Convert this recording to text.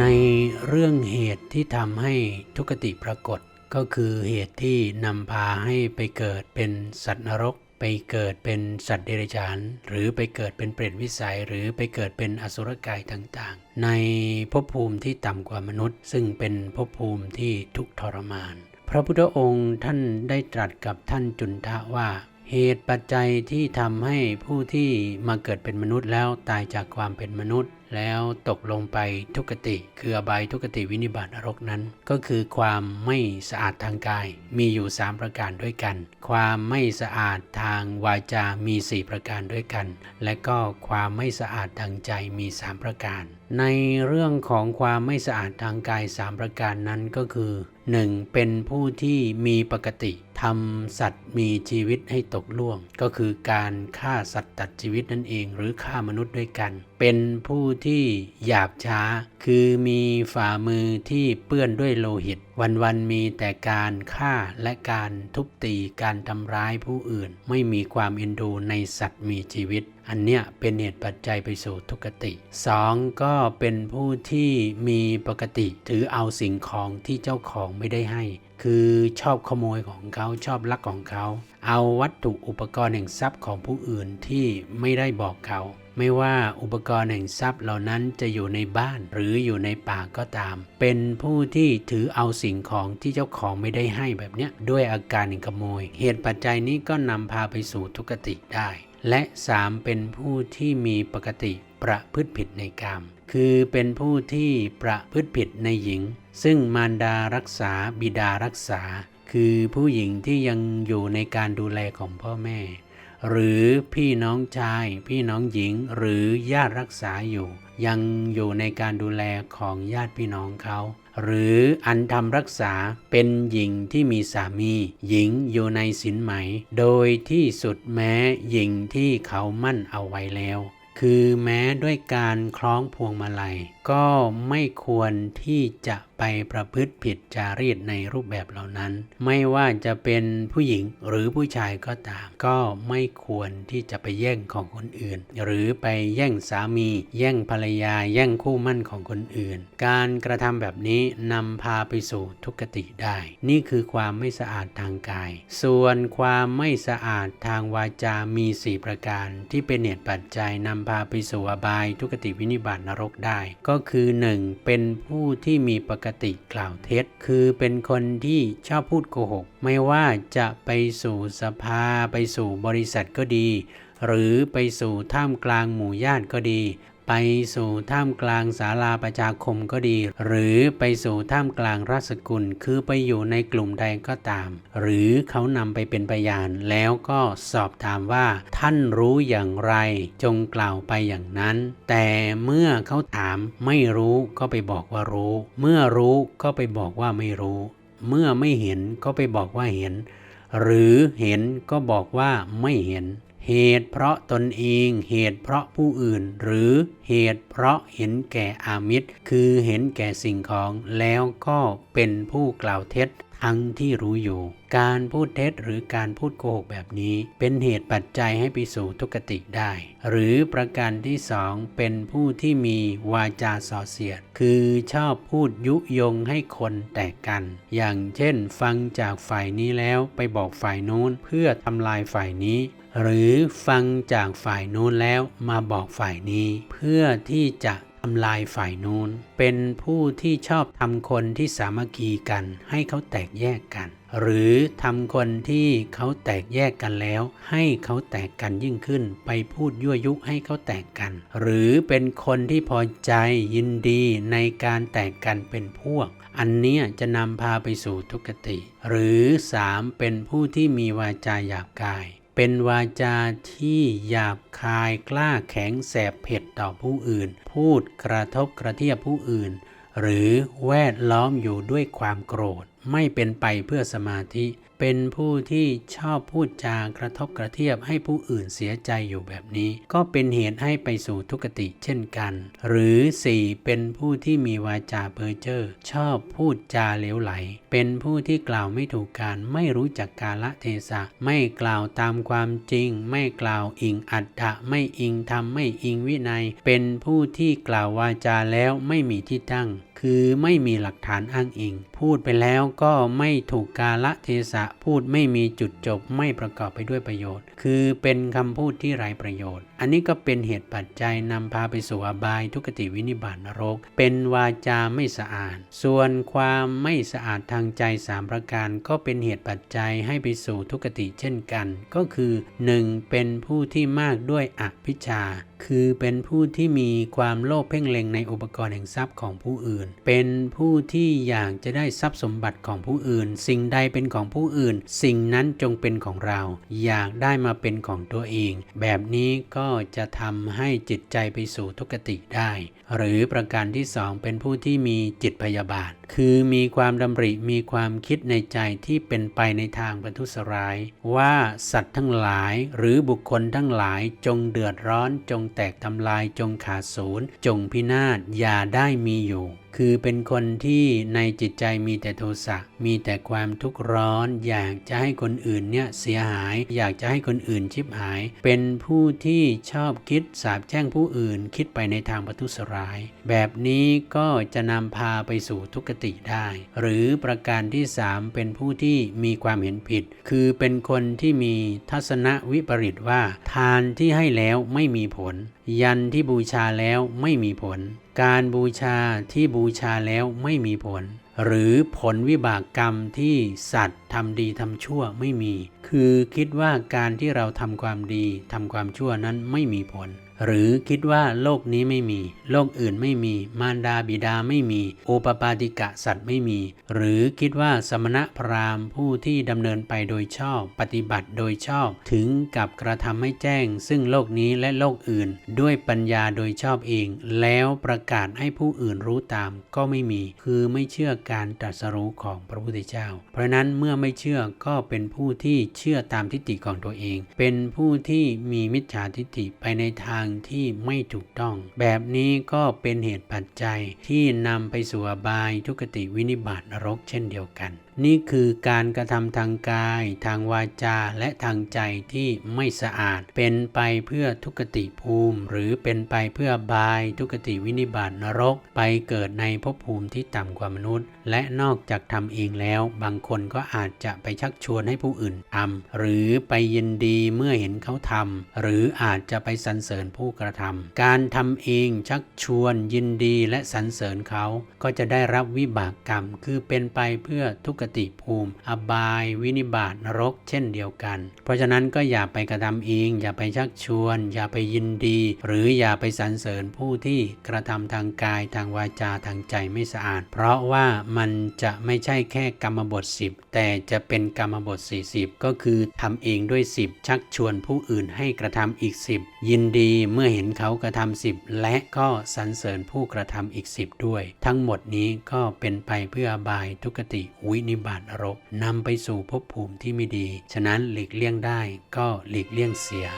ในเรื่องเหตุที่ทำให้ทุกติปรากฏ ก็คือเหตุที่นำพาให้ไปเกิดเป็นสัตว์นรก ไปเกิดเป็นสัตว์เดรัจฉาน หรือไปเกิดเป็นเปรตวิสัย หรือไปเกิดเป็นอสุรกายต่างๆ ในภพภูมิที่ต่ำกว่ามนุษย์ ซึ่งเป็นภพภูมิที่ทุกทรมาน พระพุทธองค์ท่านได้ตรัสกับท่านจุนทะว่าเหตุปัจจัยที่ทำให้ผู้ที่มาเกิดเป็นมนุษย์แล้วตายจากความเป็นมนุษย์แล้วตกลงไปทุกติ คืออบายทุกติวินิบาตนรกนั้น ก็คือความไม่สะอาดทางกายมีอยู่ 3 ประการด้วยกัน ความไม่สะอาดทางวาจามี 4 ประการด้วยกัน และก็ความไม่สะอาดทางใจมี 3 ประการ ในเรื่องของความไม่สะอาดทางกาย 3 ประการนั้นก็คือ 1. เป็นผู้ที่มีปกติ ทำสัตว์มีชีวิตให้ตกล่วง ก็คือการฆ่าสัตว์ตัดชีวิตนั่นเอง หรือฆ่ามนุษย์ด้วยกัน เป็นผู้ที่หยาบช้า คือมีฝ่ามือที่เปื้อนด้วยโลหิต วันๆมีแต่การฆ่าและการทุบตีการทำร้ายผู้อื่น ไม่มีความเอ็นดูในสัตว์มีชีวิต อันเนี้ยเป็นเหตุปัจจัยไปสู่ทุกขติ 2. ก็เป็นผู้ที่มีปกติถือเอาสิ่งของที่เจ้าของไม่ได้ให้ คือชอบขโมยของเขาชอบลักของเขา เอาวัตถุอุปกรณ์แห่งทรัพย์ของผู้อื่นที่ไม่ได้บอกเขา ไม่ว่าอุปกรณ์แห่งทรัพย์เหล่านั้นจะอยู่ในบ้านหรืออยู่ในป่าก็ตาม เป็นผู้ที่ถือเอาสิ่งของที่เจ้าของไม่ได้ให้แบบเนี้ยด้วยอาการแหงขโมย เหตุปัจจัยนี้ก็นำพาไปสู่ทุกติได้ และ 3. เป็นผู้ที่มีปกติประพฤติผิดในกรรม คือเป็นผู้ที่ประพฤติผิดในหญิง ซึ่งมารดารักษาบิดารักษา คือผู้หญิงที่ยังอยู่ในการดูแลของพ่อแม่ หรือพี่น้องชาย พี่น้องหญิงหรือญาติรักษาอยู่ ยังอยู่ในการดูแลของญาติพี่น้องเขา หรืออันทำรักษาเป็นหญิงที่มีสามี หญิงอยู่ในสินไหม โดยที่สุดแม้หญิงที่เขามั่นเอาไว้แล้ว คือแม้ด้วยการคล้องพวงมาลัย ก็ไม่ควรที่จะไปประพฤติผิดจารีตในรูปแบบเหล่านั้น ไม่ว่าจะเป็นผู้หญิงหรือผู้ชายก็ตาม ก็ไม่ควรที่จะไปแย่งของคนอื่น หรือไปแย่งสามี แย่งภรรยา แย่งคู่มั่นของคนอื่น การกระทำแบบนี้นำพาไปสู่ทุกขติได้ นี่คือความไม่สะอาดทางกาย ส่วนความไม่สะอาดทางวาจามี 4 ประการ ที่เป็นเหตุปัจจัยนำพาไปสู่อบายทุกขติวินิบาตนรกได้ก็็คือ 1. เป็นผู้ที่มีปกติกล่าวเท็จ คือเป็นคนที่ชอบพูดโกหก ไม่ว่าจะไปสู่สภา ไปสู่บริษัทก็ดี หรือไปสู่ท่ามกลางหมู่ญาติก็ดี ไปสู่ท่ามกลางศาลาประชาคมก็ดี หรือไปสู่ท่ามกลางราชกุล คือไปอยู่ในกลุ่มใดก็ตาม หรือเขานำไปเป็นพยาน แล้วก็สอบถามว่าท่านรู้อย่างไรจงกล่าวไปอย่างนั้น แต่เมื่อเขาถามไม่รู้ก็ไปบอกว่ารู้ เมื่อรู้ก็ไปบอกว่าไม่รู้ เมื่อไม่เห็นก็ไปบอกว่าเห็น หรือเห็นก็บอกว่าไม่เห็น เหตุเพราะตนเอง เหตุเพราะผู้อื่น หรือเหตุเพราะเห็นแก่อามิตร คือเห็นแก่สิ่งของแล้วก็เป็นผู้กล่าวเท็จ ทั้งที่รู้อยู่ การพูดเท็จหรือการพูดโกหกแบบนี้เป็นเหตุปัจจัยให้ไปสู่ทุกติได้ หรือประการที่สองเป็นผู้ที่มีวาจาส่อเสียด คือชอบพูดยุยงให้คนแตกกัน อย่างเช่นฟังจากฝ่ายนี้แล้วไปบอกฝ่ายนู้นเพื่อทำลายฝ่ายนี้หรือฟังจากฝ่ายนู้นแล้วมาบอกฝ่ายนี้ เพื่อที่จะ ทำลายฝ่ายนู้น เป็นผู้ที่ชอบทำคนที่สามัคคีกันให้เขาแตกแยกกัน หรือทำคนที่เขาแตกแยกกันแล้ว ให้เขาแตกกันยิ่งขึ้น ไปพูดยั่วยุให้เขาแตกกัน หรือเป็นคนที่พอใจยินดีในการแตกกันเป็นพวก อันนี้จะนำพาไปสู่ทุกขติ หรือ 3. เป็นผู้ที่มีวาจาหยาบกาย เป็นวาจาที่หยาบคายกล้าแข็งแสบเผ็ดต่อผู้อื่น พูดกระทบกระเทียบผู้อื่น หรือแวดล้อมอยู่ด้วยความโกรธ ไม่เป็นไปเพื่อสมาธิ เป็นผู้ที่ชอบพูดจากระทบกระเทียบให้ผู้อื่นเสียใจอยู่แบบนี้ ก็เป็นเหตุให้ไปสู่ทุกติเช่นกัน หรือ 4. เป็นผู้ที่มีวาจาเพ้อเจ้อชอบพูดจาเลวไหล เป็นผู้ที่กล่าวไม่ถูกการไม่รู้จักกาละเทศะ ไม่กล่าวตามความจริง ไม่กล่าวอิงอัตถะไม่อิงธรรมไม่อิงวินัย เป็นผู้ที่กล่าววาจาแล้วไม่มีที่ตั้งคือไม่มีหลักฐานอ้างอิง พูดไปแล้วก็ไม่ถูกกาละเทศะพูดไม่มีจุดจบไม่ประกอบไปด้วยประโยชน์ คือเป็นคำพูดที่ไร้ประโยชน์ อันนี้ก็เป็นเหตุปัจจัยนำพาไปสู่อบายทุกติวินิบาตนรก เป็นวาจาไม่สะอาด ส่วนความไม่สะอาดทางใจสามประการ ก็เป็นเหตุปัจจัยให้ไปสู่ทุกติเช่นกัน ก็คือ 1. เป็นผู้ที่มากด้วยอภิชาคือเป็นผู้ที่มีความโลภเพ่งเล็งในอุปกรณ์แห่งทรัพย์ของผู้อื่น เป็นผู้ที่อยากจะได้ทรัพย์สมบัติของผู้อื่น สิ่งใดเป็นของผู้อื่น สิ่งนั้นจงเป็นของเรา อยากได้มาเป็นของตัวเอง แบบนี้ก็จะทำให้จิตใจไปสู่ทุกติได้ หรือประการที่สองเป็นผู้ที่มีจิตพยาบาท คือมีความดำริมีความคิดในใจที่เป็นไปในทางประทุษร้าย ว่าสัตว์ทั้งหลาย หรือบุคคลทั้งหลายจงเดือดร้อนจงแตกทำลายจงขาดศูนย์จงพินาศอย่าได้มีอยู่ คือเป็นคนที่ในจิตใจมีแต่โทสะ มีแต่ความทุกข์ร้อน อยากจะให้คนอื่นเนี่ยเสียหาย อยากจะให้คนอื่นชิบหาย เป็นผู้ที่ชอบคิดสาบแช่งผู้อื่น คิดไปในทางประทุษร้าย แบบนี้ก็จะนำพาไปสู่ทุกขติได้ หรือประการที่ 3 เป็นผู้ที่มีความเห็นผิด คือเป็นคนที่มีทัศนวิปริตว่า ทานที่ให้แล้วไม่มีผล ยันที่บูชาแล้วไม่มีผล การบูชาที่บูชาแล้วไม่มีผล หรือผลวิบากกรรมที่สัตว์ทำดีทำชั่วไม่มี คือคิดว่าการที่เราทำความดีทำความชั่วนั้นไม่มีผล หรือคิดว่าโลกนี้ไม่มี โลกอื่นไม่มี มารดาบิดาไม่มี โอปปาติกะสัตว์ไม่มี หรือคิดว่าสมณะพราหมณ์ผู้ที่ดำเนินไปโดยชอบ ปฏิบัติโดยชอบ ถึงกับกระทำให้แจ้ง ซึ่งโลกนี้และโลกอื่น ด้วยปัญญาโดยชอบเอง แล้วประกาศให้ผู้อื่นรู้ตามก็ไม่มี คือไม่เชื่อการตรัสรู้ของพระพุทธเจ้า เพราะนั้นเมื่อไม่เชื่อก็เป็นผู้ที่เชื่อตามทิฏฐิของตัวเอง เป็นผู้ที่มีมิจฉาทิฏฐิไปในทางที่ไม่ถูกต้อง แบบนี้ก็เป็นเหตุปัจจัยที่นำไปสู่บายทุกติวินิบาตนรกเช่นเดียวกัน นี่คือการกระทำทางกาย ทางวาจาและทางใจที่ไม่สะอาด เป็นไปเพื่อทุกติภูมิ หรือเป็นไปเพื่อบายทุกติวินิบาตนรก ไปเกิดในภพภูมิที่ต่ำกว่ามนุษย์ และนอกจากทำเองแล้ว บางคนก็อาจจะไปชักชวนให้ผู้อื่นทำหรือไปยินดีเมื่อเห็นเขาทำหรืออาจจะไปสรรเสริญผู้กระทำการทำเองชักชวนยินดีและสรรเสริญเขาก็จะได้รับวิบากกรรม คือเป็นไปเพื่อทุกติภูมิ อบาย วินิบาตนรก เช่นเดียวกัน เพราะฉะนั้นก็อย่าไปกระทำเอง อย่าไปชักชวน อย่าไปยินดี หรืออย่าไปสรรเสริญผู้ที่กระทำทางกายทางวาจาทางใจไม่สะอาด เพราะว่ามันจะไม่ใช่แค่กรรมบท 10 แต่จะเป็นกรรมบท 40 ก็คือทำเองด้วย 10 ชักชวนผู้อื่นให้กระทำอีก 10 ยินดีเมื่อเห็นเขากระทำ10 และก็สรรเสริญผู้กระทำอีก 10 ด้วย ทั้งหมดนี้ก็เป็นไปเพื่อบายทุกติวินินิบาตนรกนำไปสู่ภพภูมิที่ไม่ดี ฉะนั้นหลีกเลี่ยงได้ก็หลีกเลี่ยงเสีย